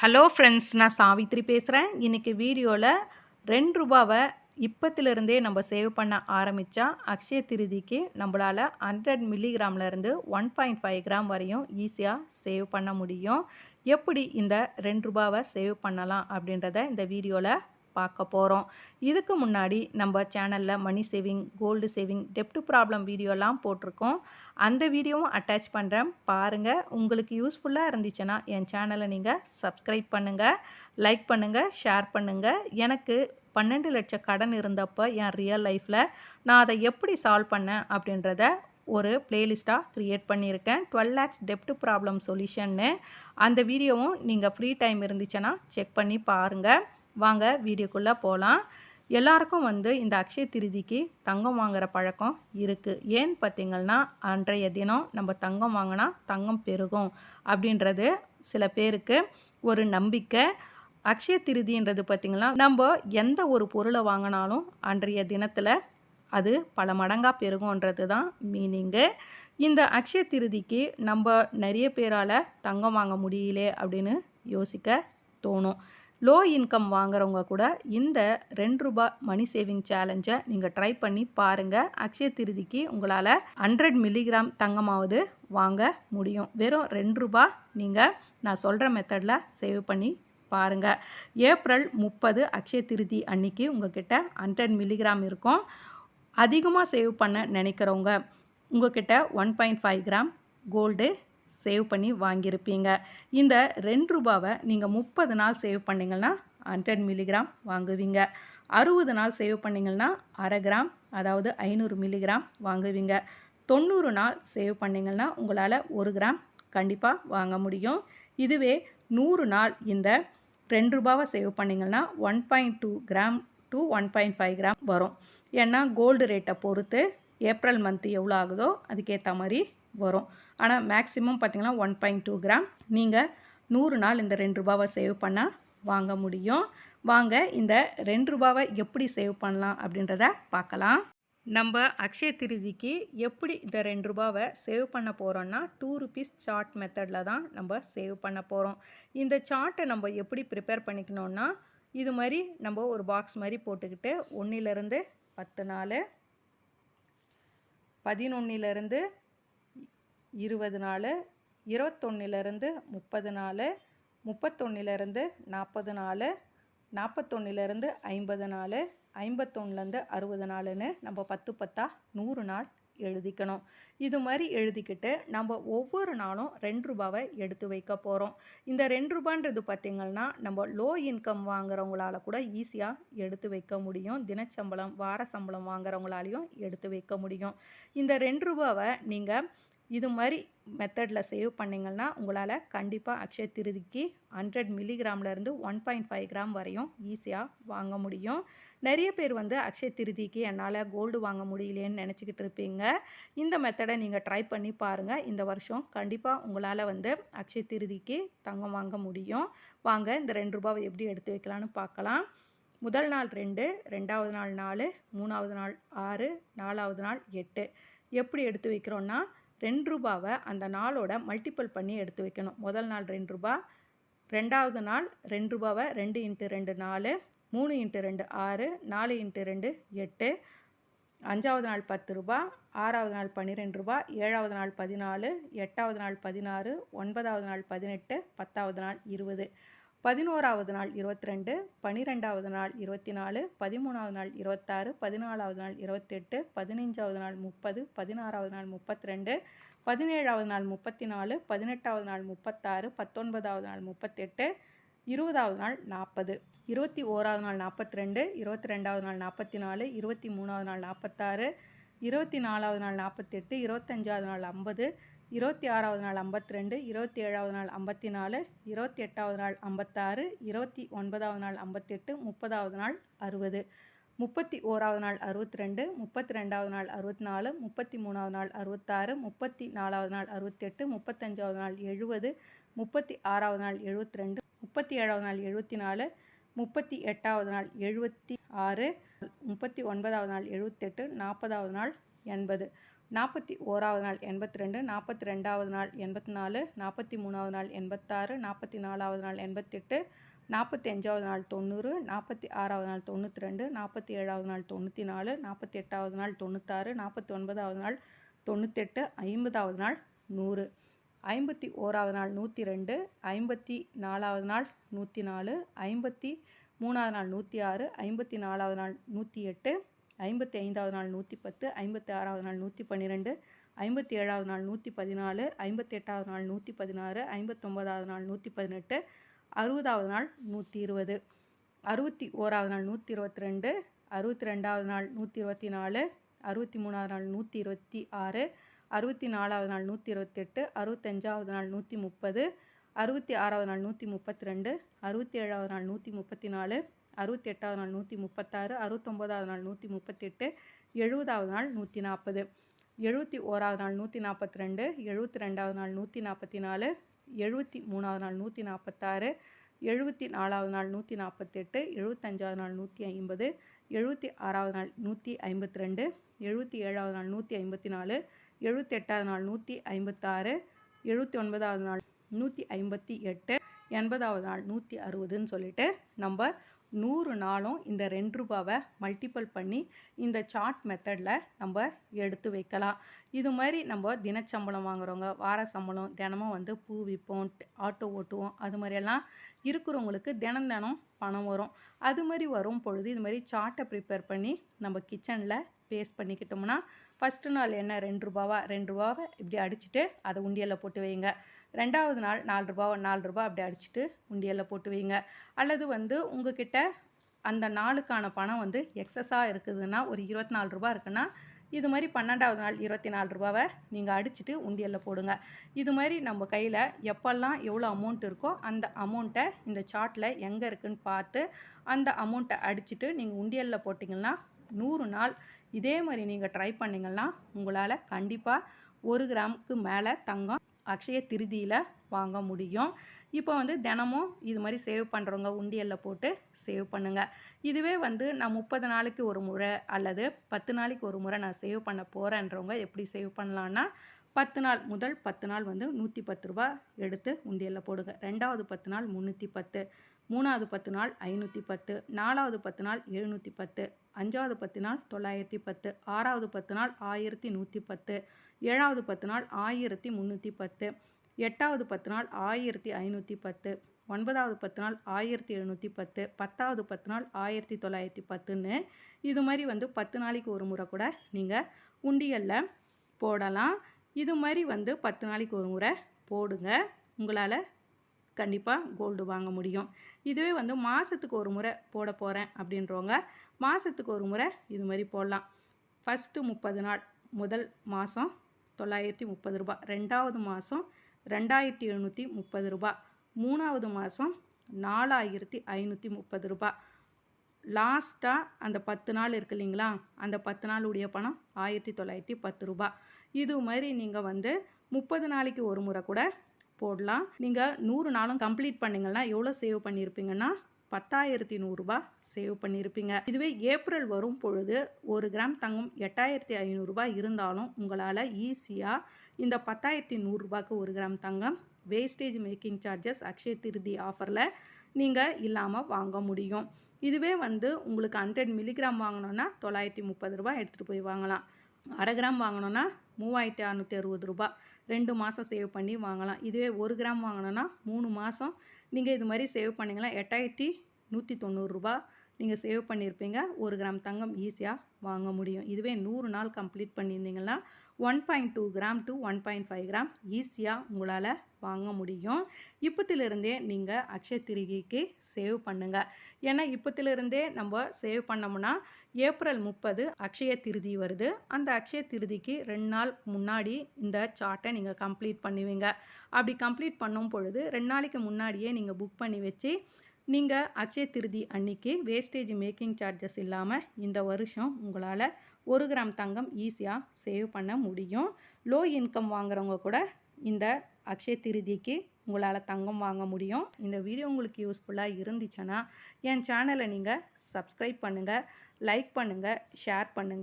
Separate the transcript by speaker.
Speaker 1: Hello friends நான் சாவித்ரி பேசுகிறேன் இன்றைக்கி வீடியோவில் ரெண்டு ரூபாவை இப்பத்திலிருந்தே நம்ம சேவ் பண்ண ஆரம்பித்தா அக்ஷய திருதிக்கு நம்மளால் ஹண்ட்ரட் மில்லிகிராம்லேருந்து ஒன் பாயிண்ட் ஃபைவ் கிராம் வரையும் ஈஸியாக சேவ் பண்ண முடியும். எப்படி இந்த ரெண்டு ரூபாவை சேவ் பண்ணலாம் அப்படின்றத இந்த வீடியோவில் பார்க்க போகிறோம் இதுக்கு முன்னாடி நம்ம சேனலில் மணி சேவிங் கோல்டு சேவிங் டெப்ட் ப்ராப்ளம் வீடியோலாம் போட்டிருக்கோம். அந்த வீடியோவும் அட்டாச் பண்ணுறேன் பாருங்கள் உங்களுக்கு யூஸ்ஃபுல்லாக இருந்துச்சுன்னா என் சேனலை நீங்கள் சப்ஸ்கிரைப் பண்ணுங்கள் லைக் பண்ணுங்கள் ஷேர் பண்ணுங்கள் எனக்கு பன்னெண்டு லட்சம் கடன் இருந்தப்போ என் ரியல் லைஃப்பில் நான் அதை எப்படி சால்வ் பண்ணேன் அப்படின்றத ஒரு பிளேலிஸ்ட்டாக க்ரியேட் பண்ணியிருக்கேன். டுவெல் லேக்ஸ் டெப்ட் ப்ராப்ளம் சொல்யூஷன்னு. அந்த வீடியோவும் நீங்கள் ஃப்ரீ டைம் இருந்துச்சுன்னா செக் பண்ணி பாருங்கள் வாங்க வீடியோக்குள்ளே போகலாம் எல்லாருக்கும் வந்து இந்த அக்ஷய திருதிக்கு தங்கம் வாங்குகிற பழக்கம் இருக்குது ஏன்னு பார்த்திங்கன்னா அன்றைய தினம் நம்ம தங்கம் வாங்கினா தங்கம் பெருகும் அப்படின்றது சில பேருக்கு ஒரு நம்பிக்கை. அக்ஷய திருதின்றது பார்த்திங்கன்னா நம்ம எந்த ஒரு பொருளை வாங்கினாலும் அன்றைய தினத்தில் அது பல மடங்காக பெருகும்ன்றது தான் மீனிங்கு. இந்த அக்ஷய திருதிக்கு நம்ம நிறைய பேரால் தங்கம் வாங்க முடியலே அப்படின்னு யோசிக்க தோணும். லோ இன்கம் வாங்குறவங்க கூட இந்த ரெண்டு ரூபா மணி சேவிங் சேலஞ்சை நீங்கள் ட்ரை பண்ணி பாருங்கள் அக்ஷய திருதிக்கு உங்களால் ஹண்ட்ரட் மில்லிகிராம் தங்கமாவது வாங்க முடியும். வெறும் ரெண்டு ரூபா நீங்கள் நான் சொல்கிற மெத்தடில் சேவ் பண்ணி பாருங்கள் ஏப்ரல் முப்பது அக்ஷய திருதி அன்னைக்கு உங்ககிட்ட ஹண்ட்ரட் மில்லிகிராம் இருக்கும். அதிகமாக சேவ் பண்ண நினைக்கிறவங்க உங்ககிட்ட one point five gram gold save பண்ணி வாங்கியிருப்பீங்க. இந்த ரெண்டு ரூபாவை நீங்கள் முப்பது நாள் சேவ் பண்ணிங்கன்னா ஹண்ட்ரட் மில்லிகிராம் வாங்குவீங்க. அறுபது நாள் சேவ் பண்ணிங்கன்னா அரை கிராம் அதாவது ஐநூறு மில்லிகிராம் வாங்குவீங்க. தொண்ணூறு நாள் சேவ் பண்ணிங்கன்னா உங்களால் ஒரு கிராம் கண்டிப்பாக வாங்க முடியும். இதுவே நூறு நாள் இந்த ரெண்டு ரூபாவை சேவ் பண்ணிங்கன்னா one point two gram to one point five gram வரும். ஏன்னா கோல்டு ரேட்டை பொறுத்து ஏப்ரல் மந்த் எவ்வளோ ஆகுதோ அதுக்கேற்ற மாதிரி வரும். ஆனால் மேக்ஸிமம் பார்த்திங்கன்னா ஒன் பாயிண்ட் டூ கிராம். நீங்கள் நூறு நாள் இந்த ரெண்டு ரூபாவை சேவ் பண்ணால் வாங்க முடியும். வாங்க இந்த ரெண்டு ரூபாவை எப்படி சேவ் பண்ணலாம் அப்படின்றத பார்க்கலாம் நம்ம அக்ஷய திருதிக்கு எப்படி இந்த ரெண்டு ரூபாவை சேவ் பண்ண போகிறோன்னா டூ ருபீஸ் சார்ட் மெத்தடில் தான் நம்ம சேவ் பண்ண போகிறோம் இந்த சார்ட்டை நம்ம எப்படி ப்ரிப்பேர் பண்ணிக்கணுன்னா இது மாதிரி நம்ம ஒரு பாக்ஸ் மாதிரி போட்டுக்கிட்டு ஒன்றிலிருந்து பத்து நாள் பதினொன்னிலேருந்து இருபது நாள் இருபத்தொன்னிலேருந்து முப்பது நாள் முப்பத்தொன்னிலேருந்து நாற்பது நாள் நாற்பத்தொன்னிலேருந்து ஐம்பது நாள் ஐம்பத்தொன்னுலேருந்து அறுபது நாளுன்னு நம்ம பத்து பத்தா நூறு நாள் எழுதிக்கணும். இது மாதிரி எழுதிக்கிட்டு நம்ம ஒவ்வொரு நாளும் ரெண்டு ரூபாவை எடுத்து வைக்க போகிறோம் இந்த ரெண்டு ரூபான்றது பார்த்திங்கன்னா நம்ம லோ இன்கம் வாங்குறவங்களால கூட ஈஸியாக எடுத்து வைக்க முடியும். தினச்சம்பளம் வார சம்பளம் வாங்குறவங்களாலையும் எடுத்து வைக்க முடியும். இந்த ரெண்டு ரூபாவை நீங்கள் இது மாதிரி மெத்தடில் சேவ் பண்ணிங்கன்னா உங்களால் கண்டிப்பாக அக்ஷய திருதிக்கு ஹண்ட்ரட் மில்லிகிராம்லேருந்து ஒன் பாயிண்ட் ஃபைவ் கிராம் வரையும் ஈஸியாக வாங்க முடியும். நிறைய பேர் வந்து அக்ஷய திருதிக்கு என்னால் கோல்டு வாங்க முடியலேன்னு நினச்சிக்கிட்டு இருப்பீங்க. இந்த மெத்தடை நீங்கள் ட்ரை பண்ணி பாருங்கள் இந்த வருஷம் கண்டிப்பாக உங்களால் வந்து அக்ஷய திருதிக்கு தங்கம் வாங்க முடியும். வாங்க இந்த ரெண்டு ரூபாவை எப்படி எடுத்து வைக்கலான்னு பார்க்கலாம் முதல் நாள் ரெண்டு ரெண்டாவது நாள் நாலு மூணாவது நாள் ஆறு நாலாவது நாள் எட்டு. எப்படி எடுத்து வைக்கிறோன்னா ரெண்டு ரூபாவை அந்த நாளோட மல்டிப்பிள் பண்ணி எடுத்து வைக்கணும். முதல் நாள் ரெண்டு ரூபா ரெண்டாவது நாள் ரெண்டு ரூபாவை ரெண்டு இன்ட்டு ரெண்டு நாலு மூணு இன்ட்டு ரெண்டு ஆறு நாலு இன்ட்டு ரெண்டு எட்டு அஞ்சாவது நாள் பத்து ரூபா ஆறாவது நாள் பன்னிரெண்டு ரூபா ஏழாவது நாள் பதினாலு எட்டாவது நாள் பதினாறு ஒன்பதாவது நாள் பதினெட்டு பத்தாவது நாள் இருபது. பதினோராவது நாள் இருபத்தி ரெண்டு பன்னிரெண்டாவது நாள் இருபத்தி நாலு பதிமூணாவது நாள் இருபத்தாறு பதினாலாவது நாள் இருபத்தெட்டு பதினஞ்சாவது நாள் முப்பது பதினாறாவது நாள் முப்பத்தி ரெண்டு பதினேழாவது நாள் முப்பத்தி நாலு பதினெட்டாவது நாள் முப்பத்தாறு பத்தொன்பதாவது நாள் முப்பத்தெட்டு இருபதாவது நாள் நாற்பது. இருபத்தி ஓராவது நாள் நாற்பத்தி ரெண்டு இருபத்தி ரெண்டாவது நாள் நாற்பத்தி நாலு இருபத்தி மூணாவது நாள் நாற்பத்தாறு இருபத்தி நாலாவது நாள் நாற்பத்தெட்டு இருபத்தஞ்சாவது நாள் ஐம்பது இருபத்தி ஆறாவது நாள் ஐம்பத்தி ரெண்டு இருபத்தி ஏழாவது நாள் ஐம்பத்தி நாலு இருபத்தி எட்டாவது நாள் ஐம்பத்தாறு இருபத்தி ஒன்பதாவது நாள் ஐம்பத்தெட்டு முப்பதாவது நாள் அறுபது. முப்பத்தி ஓராவது நாள் அறுபத்தி ரெண்டு முப்பத்தி ரெண்டாவது நாள் அறுபத்தி நாலு முப்பத்தி மூணாவது நாள் அறுபத்தாறு முப்பத்தி நாலாவது நாள் அறுபத்தெட்டு முப்பத்தஞ்சாவது நாள் எழுபது முப்பத்தி ஆறாவது நாள் எழுபத்தி ரெண்டு முப்பத்தி ஏழாவது நாள் எழுபத்தி நாலு முப்பத்தி எட்டாவது நாள் எழுபத்தி ஆறு முப்பத்தி ஒன்பதாவது நாள் எழுபத்தெட்டு நாற்பதாவது நாள் எண்பது. நாற்பத்தி ஓராவது நாள் எண்பத்தி ரெண்டு நாற்பத்தி ரெண்டாவது நாள் எண்பத்தி நாலு நாற்பத்தி மூணாவது நாள் எண்பத்தாறு நாற்பத்தி நாலாவது நாள் எண்பத்தெட்டு நாற்பத்தி அஞ்சாவது நாள் தொண்ணூறு நாற்பத்தி ஆறாவது நாள் தொண்ணூற்றி ரெண்டு நாற்பத்தி ஏழாவது நாள் தொண்ணூற்றி நாலு நாற்பத்தி எட்டாவது நாள் தொண்ணூத்தாறு நாற்பத்தி ஒன்பதாவது நாள் தொண்ணூத்தெட்டு ஐம்பதாவது நாள் நூறு. ஐம்பத்தி ஓராவது நாள் நூற்றி ரெண்டு ஐம்பத்தி நாலாவது நாள் நூற்றி நாலு ஐம்பத்தி மூணாவது நாள் நூற்றி ஆறு ஐம்பத்தி நாலாவது நாள் நூற்றி எட்டு ஐம்பத்தி ஐந்தாவது நாள் நூற்றி பத்து ஐம்பத்தி ஆறாவது நாள் நூற்றி பன்னிரெண்டு ஐம்பத்தி ஏழாவது நாள் நூற்றி பதினாலு ஐம்பத்தி எட்டாவது நாள் நூற்றி பதினாறு ஐம்பத்தொம்போதாவது நாள் நூற்றி பதினெட்டு அறுபதாவது நாள் நூற்றி இருபது அறுபத்தி ஓராவது நாள் நூற்றி இருபத்தி ரெண்டு அறுபத்தி ரெண்டாவது நாள் நூற்றி இருபத்தி நாலு அறுபத்தி மூணாவது நாள் நூற்றி இருபத்தி ஆறு அறுபத்தி நாலாவது நாள் நூற்றி இருபத்தெட்டு அறுபத்தஞ்சாவது நாள் நூற்றி முப்பது அறுபத்தி ஆறாவது நாள் நூற்றி முப்பத்தி ரெண்டு அறுபத்தி ஏழாவது நாள் நூற்றி முப்பத்தி நாலு அறுபத்தி எட்டாவது நாள் நூற்றி முப்பத்தாறு அறுபத்தொம்போதாவது நாள் நூற்றி முப்பத்தெட்டு எழுபதாவது நாள் நூற்றி நாற்பது எழுபத்தி ஓராவது நாள் நூற்றி நாற்பத்தி ரெண்டு எழுபத்தி ரெண்டாவது நாள் நூற்றி நாற்பத்தி நாலு எழுபத்தி மூணாவது நாள் நூற்றி நாற்பத்தாறு எழுபத்தி நாலாவது நாள் நூற்றி நாற்பத்தெட்டு எழுபத்தஞ்சாவது நாள் நூற்றி ஐம்பது எழுபத்தி ஆறாவது நாள் நூற்றி ஐம்பத்தி ரெண்டு எழுபத்தி ஏழாவது நாள் நூற்றி ஐம்பத்தி நாலு எழுபத்தி எட்டாவது நாள் நூற்றி ஐம்பத்தாறு எழுபத்தி ஒன்பதாவது நாள் நூற்றி ஐம்பத்தி எட்டு எண்பதாவது நாள் நூற்றி அறுபதுன்னு சொல்லிட்டு நம்ம நூறு நாளும் இந்த ரெண்டு ரூபாவை மல்டிப்பிள் பண்ணி இந்த சார்ட் மெத்தடில் நம்ம எடுத்து வைக்கலாம். இது மாதிரி நம்ம தினச்சம்பளம் வாங்குறவங்க வார சம்பளம் தினமும் வந்து பூ விற்போம் ஆட்டோ ஓட்டுவோம் அது மாதிரியெல்லாம் இருக்கிறவங்களுக்கு தினம் தினம் பணம் வரும். அது மாதிரி வரும் பொழுது இது மாதிரி சார்ட்டை ப்ரிப்பேர் பண்ணி நம்ம கிச்சனில் பேஸ்ட் பண்ணிக்கிட்டோம்னா ஃபஸ்ட்டு நாள் என்ன? ரெண்டு ரூபாவா? ரெண்டு ரூபாவை இப்படி அடிச்சுட்டு அதை உண்டியலில் போட்டு வைங்க. ரெண்டாவது நாள் நாலு ரூபாவை நாலு ரூபா அப்படி அடிச்சுட்டு உண்டியலில் போட்டு வைங்க. அல்லது வந்து உங்ககிட்ட அந்த நாளுக்கான பணம் வந்து எக்ஸஸாக இருக்குதுன்னா ஒரு இருபத்தி நாலு ரூபா இருக்குன்னா இது மாதிரி பன்னெண்டாவது நாள் இருபத்தி நாலு ரூபாவை நீங்கள் அடிச்சுட்டு உண்டியலில் போடுங்க. இது மாதிரி நம்ம கையில் எப்போல்லாம் எவ்வளோ அமௌண்ட் இருக்கோ அந்த அமௌண்ட்டை இந்த சார்ட்டில் எங்கே இருக்குதுன்னு பார்த்து அந்த அமௌண்ட்டை அடிச்சுட்டு நீங்கள் உண்டியலில் போட்டிங்கன்னா நூறு நாள் இதே மாதிரி நீங்கள் ட்ரை பண்ணிங்கன்னா உங்களால் கண்டிப்பாக ஒரு கிராமுக்கு மேலே தங்கம் அக்ஷய திருதியில் வாங்க முடியும். இப்போ வந்து தினமும் இது மாதிரி சேவ் பண்ணுறவங்க உண்டியலில் போட்டு சேவ் பண்ணுங்கள் இதுவே வந்து நான் முப்பது நாளைக்கு ஒரு முறை அல்லது பத்து நாளைக்கு ஒரு முறை நான் சேவ் பண்ண போகிறேன்றவங்க எப்படி சேவ் பண்ணலான்னா பத்து நாள் முதல் பத்து நாள் வந்து நூற்றி பத்து ரூபா எடுத்து உண்டியலில் போடுங்க. ரெண்டாவது பத்து நாள் முந்நூற்றி பத்து. மூணாவது பத்து நாள் ஐநூற்றி பத்து நாலாவது பத்து நாள் எழுநூற்றி பத்து அஞ்சாவது பத்து நாள் தொள்ளாயிரத்தி பத்து ஆறாவது பத்து நாள் ஆயிரத்தி நூற்றி பத்து ஏழாவது பத்து நாள் ஆயிரத்தி முந்நூற்றி பத்து எட்டாவது பத்து நாள் ஆயிரத்தி ஐநூற்றி பத்து ஒன்பதாவது பத்து நாள் ஆயிரத்தி எழுநூற்றி பத்து பத்தாவது பத்து நாள் ஆயிரத்தி தொள்ளாயிரத்தி பத்துன்னு இது மாதிரி வந்து பத்து நாளைக்கு ஒரு முறை கூட நீங்கள் உண்டியலில் போடலாம். இது மாதிரி வந்து பத்து நாளைக்கு ஒரு முறை போடுங்க. உங்களால் கண்டிப்பாக கோல்டு வாங்க முடியும். இதுவே வந்து மாதத்துக்கு ஒரு முறை போட போகிறேன் அப்படின்றவங்க மாதத்துக்கு ஒரு முறை இது மாதிரி போடலாம். ஃபஸ்ட்டு முப்பது நாள் முதல் மாதம் தொள்ளாயிரத்தி முப்பது ரூபா ரெண்டாவது மாதம் ரெண்டாயிரத்தி எழுநூற்றி முப்பது ரூபா மூணாவது மாதம் நாலாயிரத்தி ஐநூற்றி முப்பது ரூபா. லாஸ்ட்டாக அந்த பத்து நாள் இருக்கு இல்லைங்களா? அந்த பத்து நாளுடைய பணம் ஆயிரத்தி தொள்ளாயிரத்தி பத்து ரூபா. இது மாதிரி நீங்கள் வந்து முப்பது நாளைக்கு ஒரு முறை கூட போடலாம். நீங்கள் நூறு நாளும் கம்ப்ளீட் பண்ணிங்கன்னா எவ்வளோ சேவ் பண்ணியிருப்பீங்கன்னா பத்தாயிரத்தி நூறுரூபா சேவ் பண்ணியிருப்பீங்க இதுவே ஏப்ரல் வரும் பொழுது ஒரு கிராம் தங்கம் எட்டாயிரத்தி ஐநூறுரூபா இருந்தாலும் உங்களால் ஈஸியாக இந்த பத்தாயிரத்தி நூறுரூபாக்கு ஒரு கிராம் தங்கம் wastage making charges Akshaya Tritiya ஆஃபரில் நீங்கள் இல்லாமல் வாங்க முடியும். இதுவே வந்து உங்களுக்கு ஹண்ட்ரட் மில்லிகிராம் வாங்கினோன்னா தொள்ளாயிரத்தி முப்பது ரூபா எடுத்துகிட்டு போய் வாங்கலாம். அரை கிராம் வாங்கினோன்னா மூவாயிரத்தி அறநூற்றி அறுபது ரூபா ரெண்டு மாதம் சேவ் பண்ணி வாங்கலாம். இதுவே ஒரு கிராம் வாங்கினோன்னா மூணு மாதம் நீங்கள் இது மாதிரி சேவ் பண்ணிங்கன்னா எட்டாயிரத்தி நூற்றி தொண்ணூறுரூபா நீங்கள் சேவ் பண்ணியிருப்பீங்க ஒரு கிராம் தங்கம் ஈஸியாக வாங்க முடியும். இதுவே நூறு நாள் கம்ப்ளீட் பண்ணியிருந்தீங்கன்னா one point two gram to one point five gram ஈஸியாக உங்களால் வாங்க முடியும். இப்போத்திலிருந்தே நீங்கள் அக்ஷய திரிகைக்கு சேவ் பண்ணுங்கள் ஏன்னா இப்போத்திலிருந்தே நம்ம சேவ் பண்ணோம்னா ஏப்ரல் முப்பது அக்ஷய திருதி வருது. அந்த அக்ஷய திருதிக்கு ரெண்டு நாள் முன்னாடி இந்த சார்ட்டை நீங்கள் கம்ப்ளீட் பண்ணுவீங்க. அப்படி கம்ப்ளீட் பண்ணும் பொழுது ரெண்டு நாளைக்கு முன்னாடியே நீங்கள் புக் பண்ணி வச்சு நீங்கள் அச்சய திருதி அன்னைக்கு வேஸ்டேஜ் மேக்கிங் சார்ஜஸ் இல்லாமல் இந்த வருஷம் உங்களால் ஒரு கிராம் தங்கம் ஈஸியாக சேவ் பண்ண முடியும். லோ இன்கம் வாங்குறவங்க கூட இந்த அக்ஷய திருதிக்கு உங்களால் தங்கம் வாங்க முடியும். இந்த வீடியோ உங்களுக்கு யூஸ்ஃபுல்லாக இருந்துச்சுன்னா என் சேனலை நீங்கள் சப்ஸ்கிரைப் பண்ணுங்கள் லைக் பண்ணுங்கள் ஷேர் பண்ணுங்கள்